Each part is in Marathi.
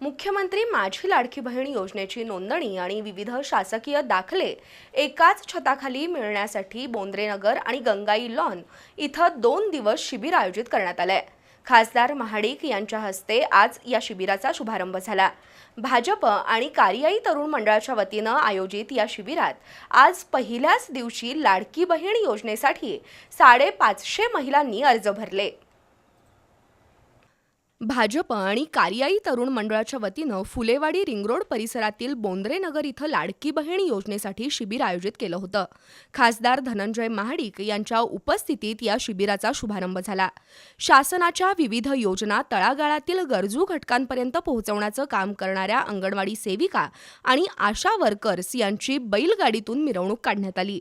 मुख्यमंत्री माझी लाडकी बहीण योजनेची नोंदणी आणि विविध शासकीय दाखले एकाच छताखाली मिळण्यासाठी बोंद्रेनगर आणि गंगाई लॉन इथं दोन दिवस शिबिर आयोजित करण्यात आलंय. खासदार महाडिक यांच्या हस्ते आज या शिबिराचा शुभारंभ झाला. भाजप आणि कार्यायी तरुण मंडळाच्या वतीनं आयोजित या शिबिरात आज पहिल्याच दिवशी लाडकी बहीण योजनेसाठी साडेपाचशे महिलांनी अर्ज भरले. भाजप आणि कार्यायी तरुण मंडळाच्या वतीनं फुलेवाडी रिंगरोड परिसरातील बोंद्रेनगर इथं लाडकी बहीण योजनेसाठी शिबिर आयोजित केलं होतं. खासदार धनंजय महाडिक यांच्या उपस्थितीत या शिबिराचा शुभारंभ झाला. शासनाच्या विविध योजना तळागाळातील गरजू घटकांपर्यंत पोहोचवण्याचं काम करणाऱ्या अंगणवाडी सेविका आणि आशा वर्कर्स यांची बैलगाडीतून मिरवणूक काढण्यात आली.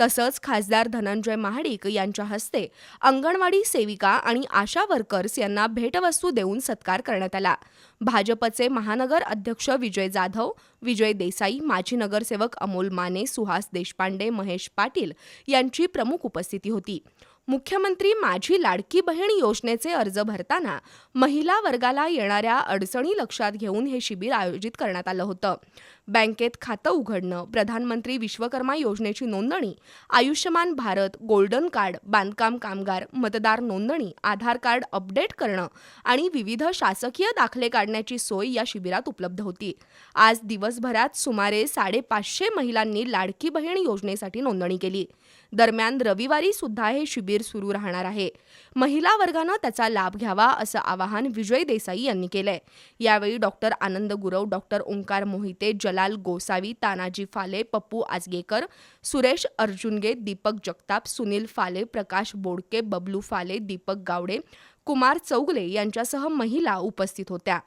तसंच खासदार धनंजय महाडिक यांच्या हस्ते अंगणवाडी सेविका आणि आशा वर्कर्स यांना भेटवस्तू देऊन सत्कार करण्यात आला. भाजपचे महानगर अध्यक्ष विजय जाधव विजय देसाई माजी नगरसेवक अमोल माने सुहास देशपांडे महेश पाटील यांची प्रमुख उपस्थिती होती. मुख्यमंत्री माझी लाडकी बहीण योजनेचे अर्ज भरताना महिला वर्गाला येणाऱ्या अडचणी लक्षात घेऊन हे शिबिर आयोजित करण्यात आलं होतं. बँकेत खातं उघडणं प्रधानमंत्री विश्वकर्मा योजनेची नोंदणी आयुष्यमान भारत गोल्डन कार्ड बांधकाम कामगार मतदार नोंदणी आधार कार्ड अपडेट करणं आणि विविध शासकीय दाखले काढण्याची सोय या शिबिरात उपलब्ध होती. आज दिवसभरात सुमारे साडेपाचशे महिलांनी लाडकी बहीण योजनेसाठी नोंदणी केली. दरम्यान रविवारी सुद्धा हे शिबिर सुरू राहणार आहे. महिला वर्गानं त्याचा लाभ घ्यावा असं आवाहन विजय देसाई यांनी केलंय. यावेळी डॉक्टर आनंद गुरव डॉक्टर ओंकार मोहिते जलाल गोसावी तानाजी फाले पप्पू आजगेकर सुरेश अर्जुनगे दीपक जगताप सुनील फाले प्रकाश बोडके बबलू फाले दीपक गावडे कुमार चौगले यांच्यासह महिला उपस्थित होत्या.